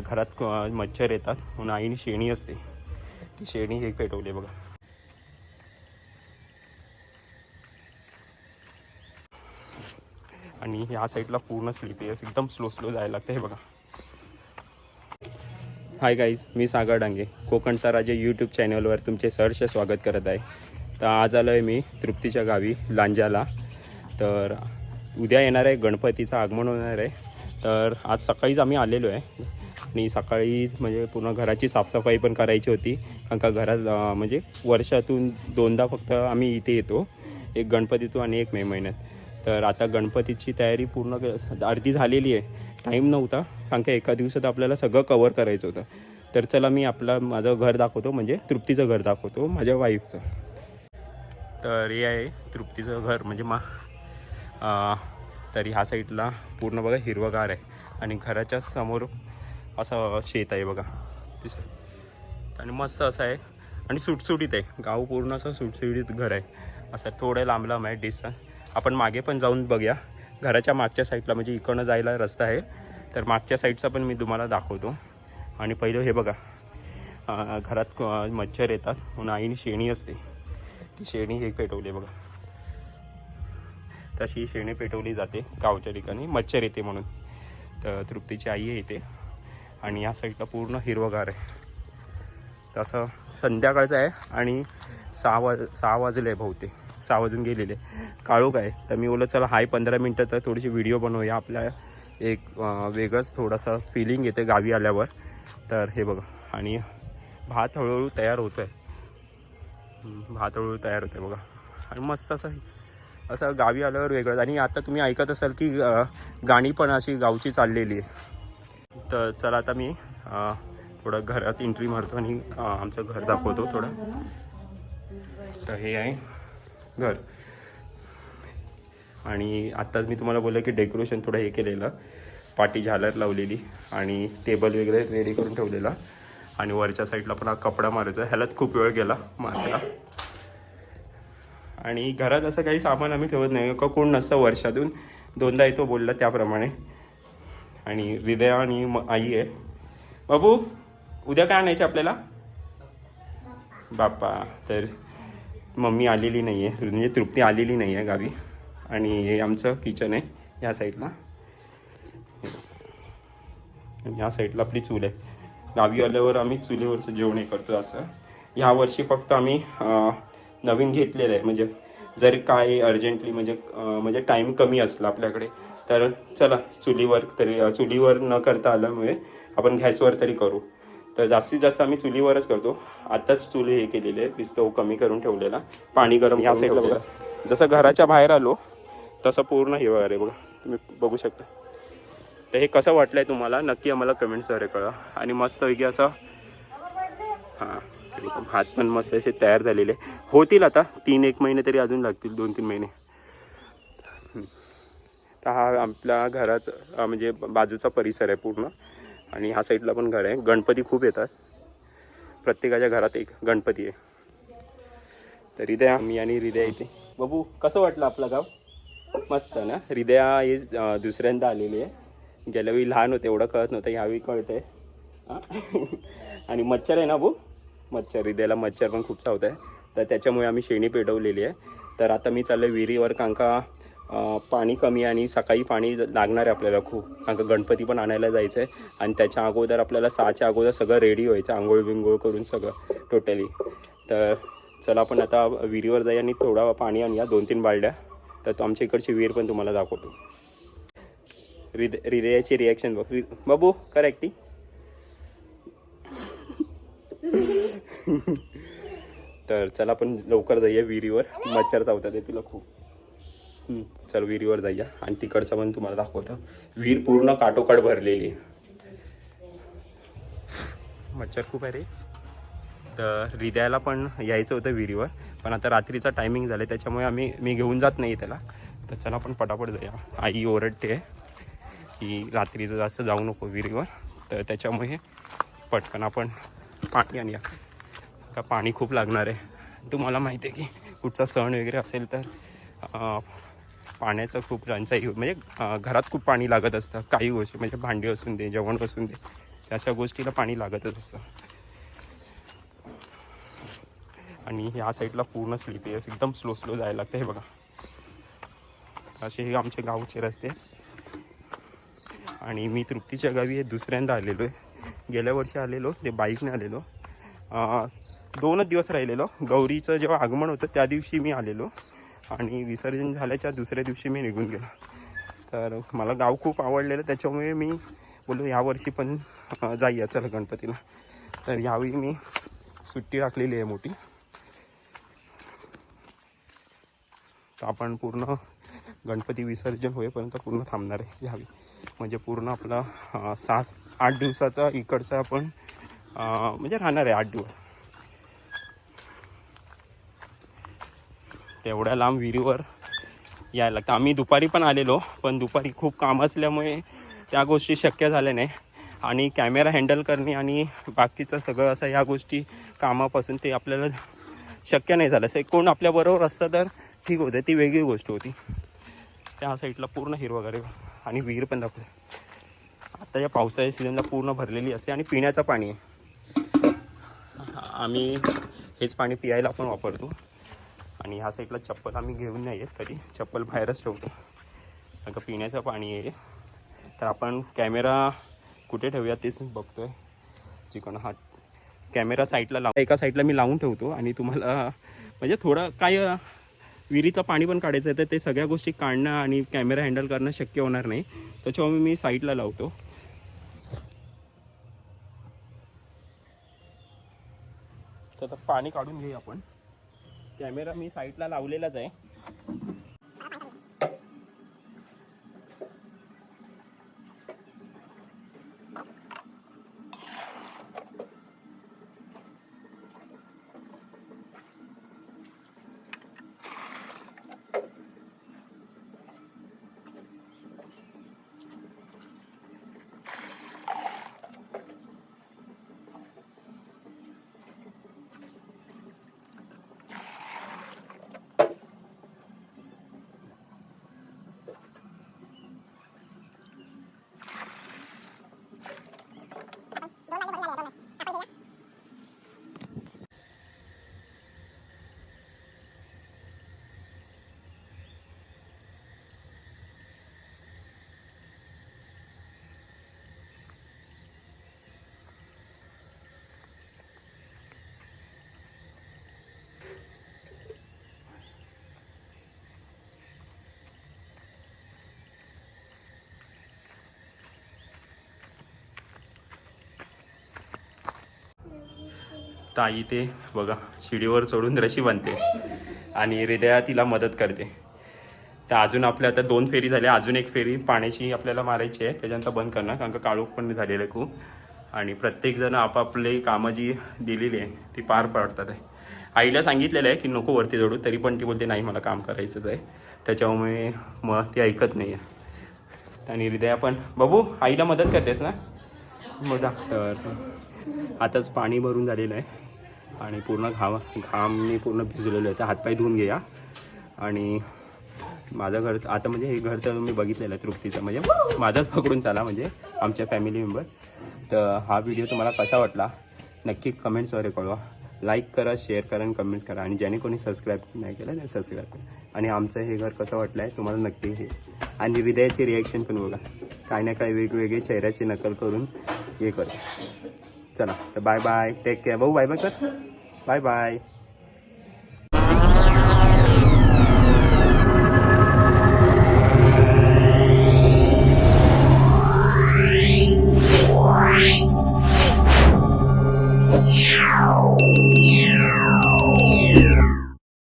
घरात मच्छर येतात. म्हणून आईने शेणी असते. ती शेणी हे पेटवली बघा. आणि ह्या साईडला पूर्ण स्लिपी आहे. एकदम स्लो स्लो जायला लागतं हे बघा. हाय गाईज मी सागर डांगे. कोकणचा राजा यूट्यूब चॅनलवर तुमचे सहर्ष स्वागत करत आहे. तर आज आलो आहे मी तृप्तीच्या गावी लांजाला. तर उद्या येणार आहे गणपतीचं आगमन होणार आहे. तर आज सकाळीच आम्ही आलेलो आहे. आणि सकाळी म्हणजे पूर्ण घराची साफसफाई पण करायची होती. कारण का घरात म्हणजे वर्षातून दोनदा फक्त आम्ही इथे येतो. एक गणपतीतून आणि एक मे महिन्यात. तर आता गणपतीची तयारी पूर्ण अर्धी झालेली आहे. टाईम नव्हता. कारण का एका दिवसात आपल्याला सगळं कवर करायचं होतं. तर चला मी आपला माझं घर दाखवतो. म्हणजे तृप्तीचं घर दाखवतो. माझ्या वाईफचं तर हे आहे तृप्तीचं घर. म्हणजे मा तर ह्या साईडला पूर्ण बघा हिरवगार आहे. आणि घराच्या समोर असं शेत आहे बघा. आणि मस्त असं आहे. आणि सुटसुटीत आहे. गाव पूर्ण असं सुटसुटीत घर आहे. असं थोडं लांब लांब आहे डिस्टन्स आपण मागे पण जाऊन बघूया. घराच्या मागच्या साईडला म्हणजे इकडनं जायला रस्ता आहे. तर मागच्या साईडचा पण मी तुम्हाला दाखवतो. आणि पहिलं हे बघा. घरात मच्छर येतात. म्हणून आईने शेणी असते. ती शेणी हे पेटवली आहे बघा. तशी शेणी पेटवली जाते गावच्या ठिकाणी. मच्छर येते म्हणून. तर तृप्तीची आई आहे आणि या साईडला पूर्ण हिरवगार आहे. तसं संध्याकाळचं आहे आणि सहा वाज सहा वाजले आहे बहुतेक. सहा वाजून गेलेले काळोख आहे. तर मी बोललं चला हाय पंधरा मिनटं तर थोडीशी व्हिडिओ बनवूया. आपल्या एक वेगळंच थोडासा फिलिंग येते गावी आल्यावर. तर हे बघा. आणि भात हळूहळू तयार होतो आहे भात हळूहळू तयार होतं आहे बघा. आणि मस्त असं असं गावी आल्यावर वेगळंच. आणि आता तुम्ही ऐकत असाल की गाणी पण अशी गावची चाललेली आहे. तर चला आता मी थोडं घरात एंट्री मारतो आणि आमचं घर दाखवतो थोडं. तर हे आहे घर. आणि आत्ताच मी तुम्हाला बोललं की डेकोरेशन थोडं हे केलेलं. पाटी झालर लावलेली आणि टेबल वगैरे रेडी करून ठेवलेला. आणि वरच्या साईडला पण हा कपडा मारायचा. ह्यालाच खूप वेळ गेला मारायला. आणि घरात असं काही सामान आम्ही ठेवत नाही. का कोण नसतं वर्षातून. दोनदा येतो बोलला त्याप्रमाणे. आणि हृदया आणि आई आहे. बाबू उद्या काय आणायचे आपल्याला? बाप्पा तर मम्मी आलेली नाही आहे म्हणजे तृप्ती आलेली नाही आहे गावी. आणि हे आमचं किचन आहे ह्या साईडला ह्या साईडला आपली चूल आहे. गावी आल्यावर आम्ही चुलीवरचं जेवण हे करतो असं. ह्या वर्षी फक्त आम्ही नवीन घेतलेलं आहे. म्हणजे जर काय अर्जंटली म्हणजे म्हणजे टाईम कमी असला आपल्याकडे तर चला चुलीवर तरी चुलीवर न करता आल्यामुळे आपण गॅसवर तरी करू. तर जास्तीत जास्त आम्ही चुलीवरच करतो. आताच चुली हे केलेली आहे पिस्तव कमी करून ठेवलेला. पाणी गरम या साईडला बघा. जसं घराच्या बाहेर आलो तसं पूर्ण हे वगैरे बघा. तुम्ही बघू शकता. तर हे कसं वाटलंय तुम्हाला? नक्की आम्हाला कमेंट्सद्वारे कळवा. आणि मस्तपैकी असं हां. तरी हात पण मस्त असे तयार झालेले. होतील आता तीन एक महिने तरी अजून लागतील दोन तीन महिने. तर हा आपल्या घराचा म्हणजे बाजूचा परिसर आहे पूर्ण. आणि ह्या साईडला पण घर आहे. गणपती खूप येतात. प्रत्येकाच्या घरात एक गणपती आहे. तर हृदया आम्ही आणि हृदय इथे. बाबू कसं वाटलं आपलं गाव? मस्त ना? हृदया हे दुसऱ्यांदा आलेली आहे. गेल्यावेळी लहान होते एवढं कळत नव्हतं. ह्यावेळी कळतं आहे आणि मच्छर आहे ना भाऊ मच्छर हृदयाला मच्छर पण खूप चावत आहे. तर त्याच्यामुळे आम्ही शेणी पेटवलेली आहे. तर आता मी चाललो विहिरीवर कांका पाणी कमी आणि सकाळी पाणी लागणार आहे आपल्याला खूप. कारण गणपती पण आणायला जायचं आहे आणि त्याच्या अगोदर आपल्याला सहाच्या अगोदर सगळं रेडी व्हायचं आंघोळ बिंघोळ करून सगळं टोटली तर चला आपण आता विहिरीवर जाऊया आणि थोडा पाणी आणूया दोन तीन बालड्या. तर तो आमच्या इकडची विहीर पण तुम्हाला दाखवतो. हृदय हृदयाची रिॲक्शन बघ. हृ- बाबू कर तर चला आपण लवकर जाऊया विहिरीवर. मच्छर चावतात तुला खूप. चल विहिरीवर जाऊया. आणि तिकडचं पण तुम्हाला दाखवतं. विहीर पूर्ण काटोकाट भरलेली आहे. मच्छर खूप आहे रे. तर हृदयाला पण यायचं होतं विहिरीवर. पण आता रात्रीचा टायमिंग झालं त्याच्यामुळे आम्ही मी घेऊन जात नाही त्याला. तर चला आपण पटापट जाऊया. आई ओरडते की रात्रीचं जास्त जाऊ नको विहिरीवर. तर त्याच्यामुळे पटकन आपण पाणी आणूया. का पाणी खूप लागणार आहे. तुम्हाला माहिती आहे की कुठचा सण वगैरे असेल तर पाण्याचं खूप टंचाई म्हणजे घरात खूप पाणी लागत असतं. काही गोष्टी म्हणजे भांडी असून दे जेवण असून दे अशा गोष्टीला पाणी लागतच असतं. आणि ह्या साईडला पूर्ण स्लिपी आहे. एकदम स्लो स्लो जायला लागतं हे बघा. असे हे आमचे गावचे रस्ते आणि मी तृप्तीच्या गावी हे दुसऱ्यांदा आलेलो आहे. गेल्या वर्षी आलेलो ते बाईकने आलेलो. दोनच दिवस राहिलेलो. गौरीचं जेव्हा आगमन होतं त्या दिवशी मी आलेलो. आणि विसर्जन झाल्याच्या दुसऱ्या दिवशी मी निघून गेलो. तर मला गाव खूप आवडलेलं त्याच्यामुळे मी बोललो यावर्षी पण जाईया जाऊया चला गणपतीला. तर यावेळी मी सुट्टी टाकलेली आहे मोठी. तर आपण पूर्ण गणपती विसर्जन होईपर्यंत पूर्ण थांबणार आहे यावेळी म्हणजे पूर्ण आपला सात आठ दिवसाचा इकडचा आपण म्हणजे राहणार आहे आठ दिवस. तेवढ्या लांब विहिरीवर यायला लागतं. आम्ही दुपारी पण आलेलो पण दुपारी खूप काम असल्यामुळे त्या गोष्टी शक्य झाल्या नाही. आणि कॅमेरा हँडल करणे आणि बाकीचं सगळं असं या गोष्टी कामापासून ते आपल्याला शक्य नाही झालं. असं कोण आपल्याबरोबर असतं तर ठीक होतं ती वेगळी गोष्ट होती. त्या साईडला पूर्ण हिरवं आणि विहीर पण दाखवते. आता या पावसाळ्या सीझनला पूर्ण भरलेली असते आणि पिण्याचं पाणी आहे. आम्ही हेच पाणी पियायला आपण वापरतो. आणि ह्या साईडला चप्पल आम्ही घेऊन नाही येत तरी चप्पल बाहेरच ठेवतो. कारण पिण्याचं पाणी आहे. तर आपण कॅमेरा कुठे ठेवूया तेच बघतोय. चिकन हा कॅमेरा साईडला लाव एका साईडला मी लावून ठेवतो आणि तुम्हाला म्हणजे थोडं काय विहिरीचं पाणी पण काढायचं आहे तर ते सगळ्या गोष्टी काढणं आणि कॅमेरा हँडल करणं शक्य होणार नाही. त्याच्यामुळे मी साईडला लावतो. तर पाणी काढून घेऊ आपण. कॅमेरा मी साईडला लावलेलाच आहे. ताई ते बघा शिडीवर चढून रशी बनते आणि हृदया तिला मदत करते. तर अजून आपल्या आता दोन फेरी झाल्या. अजून एक फेरी पाण्याची आपल्याला मारायची आहे. त्याच्यानंतर बंद करणार कारण का काळोख पण झालेलं आहे खूप. आणि प्रत्येकजण आपापले कामं जी दिलेली आहे ती पार पाडतात आहे. आईला सांगितलेलं आहे की नको वरती जोडू तरी पण ती बोलते नाही मला काम करायचंच आहे. त्याच्यामुळे मग ती ऐकत नाही आहे आणि हृदया पण बाबू आईला मदत करतेस ना? हो, मजा तर आताच पाणी भरून झालेलं आहे. आणि पूर्ण घाम घामने पूर्ण भिजलेलं आहे. तर हातपाय धुवून घ्या. आणि माझं घर आता म्हणजे हे घर तर मी बघितलेलं आहे तृप्तीचं. म्हणजे माझाच पकडून चाला म्हणजे आमच्या फॅमिली मेंबर तर हा व्हिडिओ तुम्हाला कसा वाटला? नक्की कमेंट्सवर कळवा. लाईक करा शेअर करा आणि कमेंट्स करा. आणि ज्याने कोणी सबस्क्राईब नाही केलं ते सबस्क्राईब करा. आणि आमचं हे घर कसं वाटलं आहे तुम्हाला नक्की हे. आणि हृदयाचे रिॲक्शन पण बघा. काही ना काही वेगवेगळे चेहऱ्याची नकल करून हे करा channel. Bye bye. Take care. Bye bye bác Tích. Bye bye. Yeah.